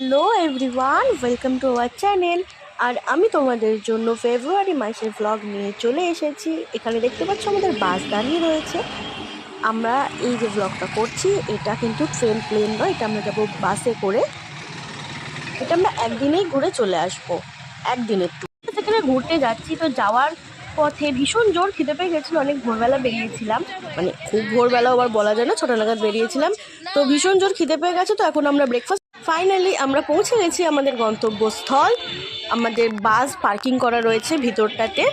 Hello everyone welcome to our channel আর আমি তোমাদের জন্য ফেব্রুয়ারি মাসের ব্লগ নিয়ে চলে এসেছি। এখানে দেখতে পাচ্ছ আমাদের বাস দাঁড়িয়ে রয়েছে। আমরা এই যে ব্লগটা করছি, এটা কিন্তু ট্রেন প্লেন নয়, এটা আমরা যাব বাসে করে। এটা আমরা একদিনেই ঘুরে চলে আসব, একদিনের ট্যুর সেখানে ঘুরতে যাচ্ছি, তো যাওয়ার পথে ভীষণ জোর খিদে পেয়ে গেছিল, অনেক ভোরবেলা বেরিয়েছিলাম। মানে খুব ভোরবেলা আবার বলা যায় না, ছোটো নাগাদ বেরিয়েছিলাম। তো ভীষণ জোর খিদে পেয়ে গেছে, তো এখন আমরা ব্রেকফাস্ট ফাইনালি আমরা পৌঁছে গেছি আমাদের গন্তব্যস্থল। আমাদের বাস পার্কিং করা রয়েছে ভিতরটাতে।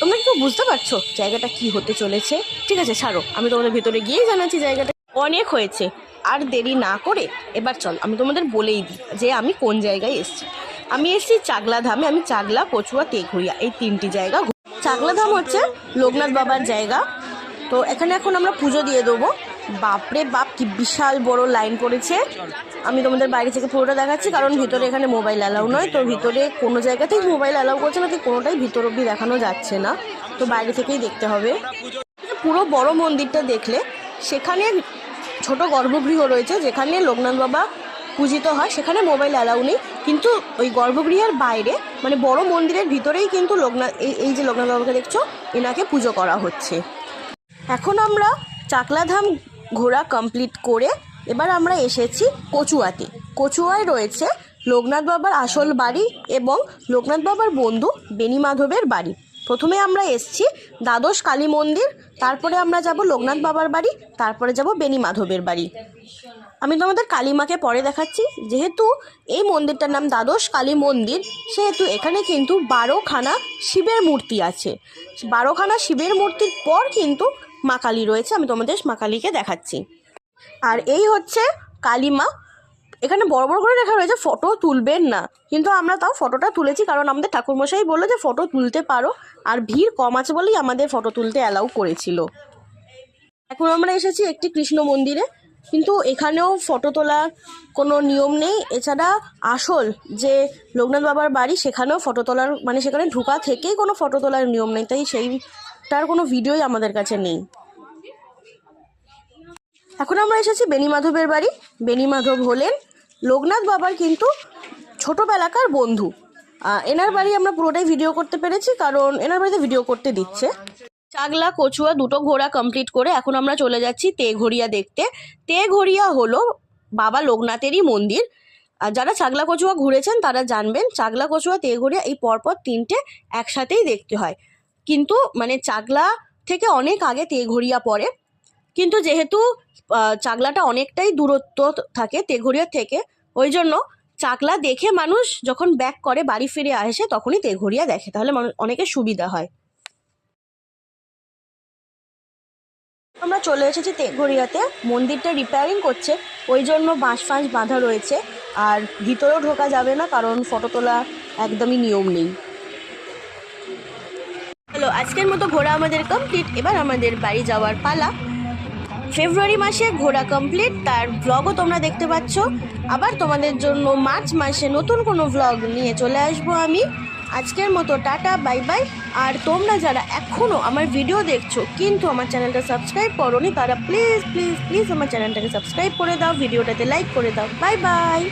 তোমরা কি বুঝতে পারছ জায়গাটা কি হতে চলেছে? ঠিক আছে, ছাড়ো। আমি তোমাদের ভিতরে গিয়েই জানাচ্ছি জায়গাটা। অনেক হয়েছে। আর দেরি না করে এবার চল, আমি তোমাদের বলেই দিই যে আমি কোন জায়গায় এসেছি। আমি এসেছি চাগলা ধামে, আমি চাগলা কচুয়া তেঘুরিয়া এই তিনটি জায়গা চাগলা ধাম হচ্ছে লোকনাথ বাবার জায়গা। তো এখানে এখন আমরা পুজো দিয়ে দেবো। বাপরে বাপ, কি বিশাল বড় লাইন পড়েছে আমি তোমাদের বাইরে থেকে পুরোটা দেখাচ্ছি, কারণ ভিতরে এখানে মোবাইল অ্যালাউ নয়, তো ভিতরে কোনো জায়গাতেই মোবাইল অ্যালাউ করছে না কি কোনোটাই ভিতর অব্দি দেখানো যাচ্ছে না। তো বাইরে থেকেই দেখতে হবে। পুরো বড় মন্দিরটা দেখলে, সেখানে ছোট গর্ভগৃহ রয়েছে, যেখানে লোকনাথ বাবা পূজিত হয়, সেখানে মোবাইল অ্যালাউ নেই। কিন্তু ওই গর্ভগৃহের বাইরে মানে বড় মন্দিরের ভিতরেই কিন্তু লোকনাথ, এই এই যে লোকনাথ বাবাকে দেখছ, এনাকে পুজো করা হচ্ছে। এখন আমরা চাকলাধাম ঘোরা কমপ্লিট করে এবার আমরা এসেছি কচুয়াতে। কচুয়ায় রয়েছে লোকনাথ বাবার আসল বাড়ি এবং লোকনাথ বাবার বন্ধু বেনি মাধবের বাড়ি। প্রথমে আমরা এসছি দ্বাদশ কালী মন্দির, তারপরে আমরা যাব লোকনাথ বাবার বাড়ি, তারপরে যাব বেনি মাধবের বাড়ি। আমি তোমাদের কালীমাকে পরে দেখাচ্ছি। যেহেতু এই মন্দিরটার নাম দ্বাদশ কালী মন্দির, সেহেতু এখানে কিন্তু বারোখানা শিবের মূর্তি আছে। বারোখানা শিবের মূর্তির পর কিন্তু মা কালী রয়েছে, আমি তোমাদের মা কালীকে দেখাচ্ছি। আর এই হচ্ছে কালীমা। এখানে বড় বড় করে লেখা রয়েছে, ফটো তুলবেন না। কিন্তু আমরা তাও ফটোটা তুলেছি, কারণ আমাদের ঠাকুরমশাই বলল যে, ফটো তুলতে পারো। আর ভিড় কম আছে বলেই আমাদের ফটো তুলতে অ্যালাউ করেছিল। এখন আমরা এসেছি একটি কৃষ্ণ মন্দিরে, কিন্তু এখানেও ফটো তোলার কোনো নিয়ম নেই। এছাড়া আসল যে লোকনাথ বাবার বাড়ি, সেখানেও ফটো তোলার মানে সেখানে ঢোকা থেকেই কোনো ফটো তোলার নিয়ম নেই, তাই সেইটার কোনো ভিডিওই আমাদের কাছে নেই। এখন আমরা এসেছি বেনি মাধবের বাড়ি। বেনি মাধব হলেন লোকনাথ বাবার কিন্তু ছোটোবেলাকার বন্ধু। এনার বাড়ি আমরা পুরোটাই ভিডিও করতে পেরেছি, কারণ এনার বাড়িতে ভিডিও করতে দিচ্ছে। চাগলা, কচুয়া দুটো ঘোড়া কমপ্লিট করে এখন আমরা চলে যাচ্ছি তেঘড়িয়া দেখতে। তেঘড়িয়া হলো বাবা লোকনাথেরই মন্দির। আর যারা চাগলা, কচুয়া ঘুরেছেন তারা জানবেন, চাগলা, কচুয়া, তেঘড়িয়া এই পরপর তিনটে একসাথেই দেখতে হয়। কিন্তু মানে চাগলা থেকে অনেক আগে তেঘড়িয়া পড়ে। কিন্তু যেহেতু চাগলাটা অনেকটাই দূরত্ব থাকে তেঘড়িয়া থেকে, ওই জন্য চাকলা দেখে মানুষ যখন ব্যাক করে, বাড়ি ফিরে আসে, তখনই তেঘড়িয়া দেখে। তাহলে মানুষ- অনেকের সুবিধা হয়। আমরা চলে এসেছি তেঘড়িয়াতে মন্দিরটা রিপেয়ারিং করছে। ওই জন্য বাঁশ ফাঁস বাঁধা রয়েছে। আর ভিতরেও ঢোকা যাবে না, কারণ ফটো তোলা একদমই নিয়ম নেই। আজকের মতো ঘোরা আমাদের কমপ্লিট এবার আমাদের বাড়ি যাওয়ার পালা। ফেব্রুয়ারি মাসে ঘোরা কমপ্লিট তার ব্লগও তোমরা দেখতে পাচ্ছ। আবার তোমাদের জন্য মার্চ মাসে নতুন কোনো ব্লগ নিয়ে চলে আসব আমি। আজকের মতো টাটা বাই বাই আর তোমরা যারা এখনও আমার ভিডিও দেখছ, কিন্তু আমার চ্যানেলটা সাবস্ক্রাইব করোনি, তারা প্লিজ প্লিজ প্লিজ আমার চ্যানেলটাকে সাবস্ক্রাইব করে দাও। ভিডিওটাতে লাইক করে দাও। Bye bye